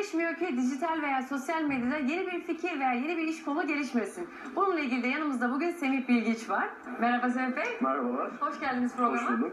istemiyor ki dijital veya sosyal medyada yeni bir fikir veya yeni bir iş kolu gelişmesin. Bununla ilgili de yanımızda bugün Semih Bilgiç var. Merhaba Semih Bey. Merhabalar. Hoş geldiniz programa. Hoş bulduk.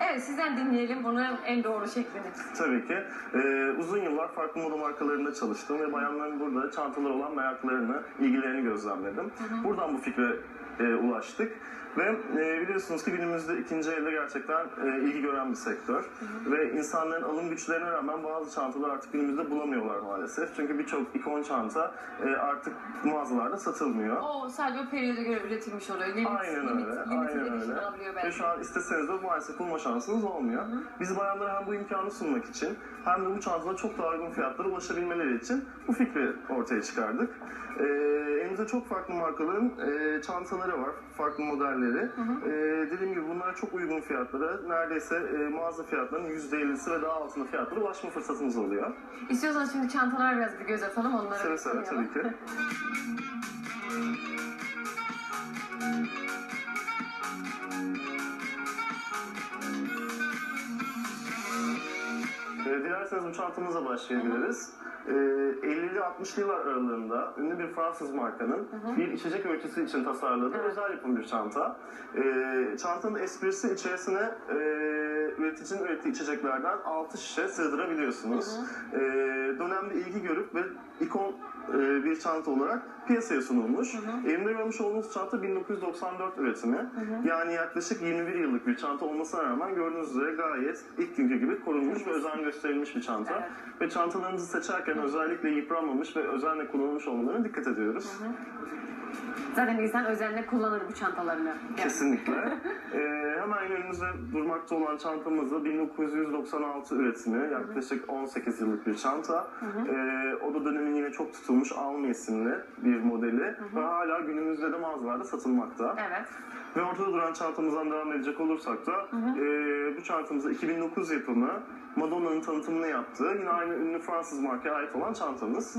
Evet sizden dinleyelim bunun en doğru şeklini. Tabii ki. Ee, uzun yıllar farklı moda markalarında çalıştım ve bayanların burada çantalar olan meraklarını, ilgilerini gözlemledim. Buradan bu fikre e, ulaştık. Ve e, biliyorsunuz ki günümüzde ikinci elde gerçekten e, ilgi gören bir sektör. Ve insanların alım güçlerine rağmen bazı çantalar artık günümüzde bulamıyorlar maalesef. Çünkü birçok ikon çanta e, artık mağazalarda satılmıyor. O sadece o periyoda göre üretilmiş oluyor. Limit, Aynen limit, öyle, limited aynen öyle. Ve şu an isteseniz de maalesef bulma şansınız olmuyor. Biz bayanlara hem bu imkanı sunmak için hem de bu çantalara çok daha uygun fiyatlara ulaşabilmeleri için bu fikri ortaya çıkardık. Ee, elimizde çok farklı markaların e, çantaları var, farklı modelleri. Ee, dediğim gibi bunlara çok uygun fiyatlara, neredeyse e, mağaza fiyatlarının %50'si ve daha altında fiyatlara ulaşma fırsatımız oluyor. İstiyorsanız şimdi çantalara biraz bir göz atalım onlara. Seve seve tabii ki. Ee, dilerseniz bu çantamıza başlayabiliriz. Ee, 50'li 60'lı yıllar aralığında ünlü bir Fransız markanın bir içecek öğütüsü için tasarladığı özel yapım bir çanta. Ee, çantanın esprisi içerisine e, üreticinin ürettiği içeceklerden 6 şişe sığdırabiliyorsunuz. Ee, dönemde ilgi görüp ve ikon e, bir çanta olarak piyasaya sunulmuş. Elimde görmüş olduğunuz çanta 1994 üretimi. Yani yaklaşık 21 yıllık bir çanta olmasına rağmen gördüğünüz üzere gayet ilk günkü gibi korunmuş ve özen gösterilmiş bir çanta. Evet. Ve çantalarınızı seçerken özellikle yıpranmamış ve özenle kullanılmış olmalarına dikkat ediyoruz. Zaten insan özenle kullanır bu çantalarını. Kesinlikle. Ee, önümüzde durmakta olan çantamız da 1996 üretimi. Yaklaşık 18 yıllık bir çanta. Ee, o da dönemin yine çok tutulmuş Almi isimli bir modeli. Ve hala günümüzde de mağazalarda satılmakta. Evet. Ve ortada duran çantamızdan devam edecek olursak da e, bu çantamızda 2009 yapımı Madonna'nın tanıtımını yaptığı yine aynı ünlü Fransız markaya ait olan çantamız.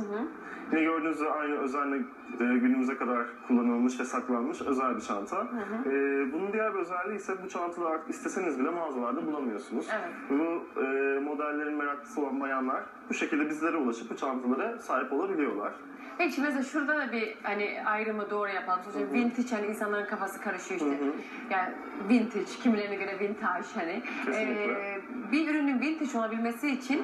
Yine gördüğünüz üzere aynı özenle e, günümüze kadar kullanılmış ve saklanmış özel bir çanta. E, bunun diğer bir özelliği ise bu çantaları artık isteseniz bile mağazalarda bulamıyorsunuz. Evet. Bu e, modellerin meraklısı olan bayanlar bu şekilde bizlere ulaşıp bu çantalara sahip olabiliyorlar. Peki mesela şurada da bir hani ayrımı doğru yapalım. Sonuçta vintage hani insanların kafası karışıyor işte. Yani vintage, kimilerine göre vintage hani. Kesinlikle. Ee, bir ürünün vintage olabilmesi için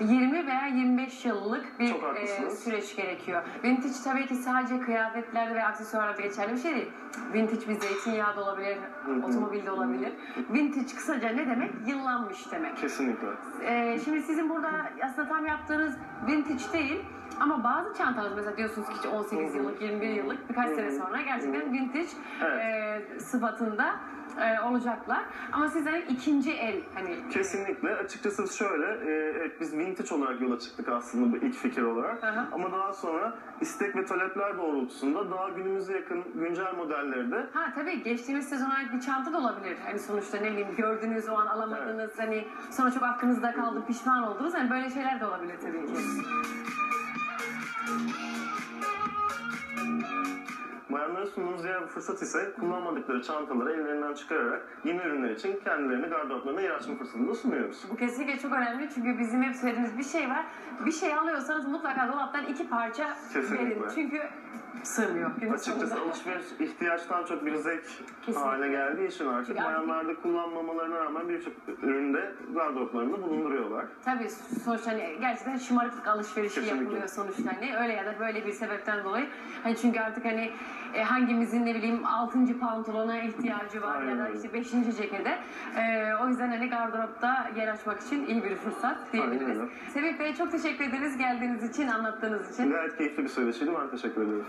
20 veya 25 yıllık bir e, süreç gerekiyor. Vintage tabii ki sadece kıyafetlerde ve aksesuarlarda geçerli bir şey değil. Vintage bir zeytinyağı da olabilir, otomobil de olabilir. Vintage kısaca ne demek? Yıllanmış demek. Kesinlikle. Ee, şimdi sizin burada aslında tam yaptığınız vintage değil ama bazı çantalar mesela diyorsunuz ki işte 18 yıllık, 21 yıllık birkaç sene sonra gerçekten vintage e, sıfatında e, olacaklar. Ama sizlerin ikinci el hani Kesinlikle. Açıkçası şöyle, e, evet biz vintage olarak yola çıktık aslında bu ilk fikir olarak. Hı hı. Ama daha sonra istek ve talepler doğrultusunda daha günümüze yakın güncel modelleri de Ha tabii geçtiğimiz sezona ait bir çanta da olabilir. Hani sonuçta ne bileyim gördüğünüz o an alamadınız hani sonra çok aklınızda kaldı pişman oldunuz. Hani böyle şeyler de olabilir tabii ki. Diğer bir fırsat ise kullanmadıkları çantaları ellerinden çıkararak yeni ürünler için kendilerini gardıroplarına yer açma fırsatını da sunuyoruz. Bu kesinlikle çok önemli çünkü bizim hep söylediğimiz bir şey var. Bir şey alıyorsanız mutlaka dolaptan iki parça Kesinlikle. verin. Çünkü sığmıyor. Açıkçası sonunda. alışveriş ihtiyaçtan çok bir zevk Kesinlikle. haline geldiği için artık Çünkü bayanlarda kullanmamalarına rağmen birçok üründe gardıroplarında bulunduruyorlar. Tabii sonuçta hani gerçekten şımarıklık alışverişi Kesinlikle. yapılıyor sonuçta hani öyle ya da böyle bir sebepten dolayı. Hani çünkü artık hani e, hangimizin ne bileyim 6. pantolona ihtiyacı var Aynen ya da işte 5. cekete. E, o yüzden hani gardıropta yer açmak için iyi bir fırsat diyebiliriz. Aynen. Sevip Bey çok teşekkür ederiz geldiğiniz için, anlattığınız için. Gayet keyifli bir söyleşiydi. Ben teşekkür ederim.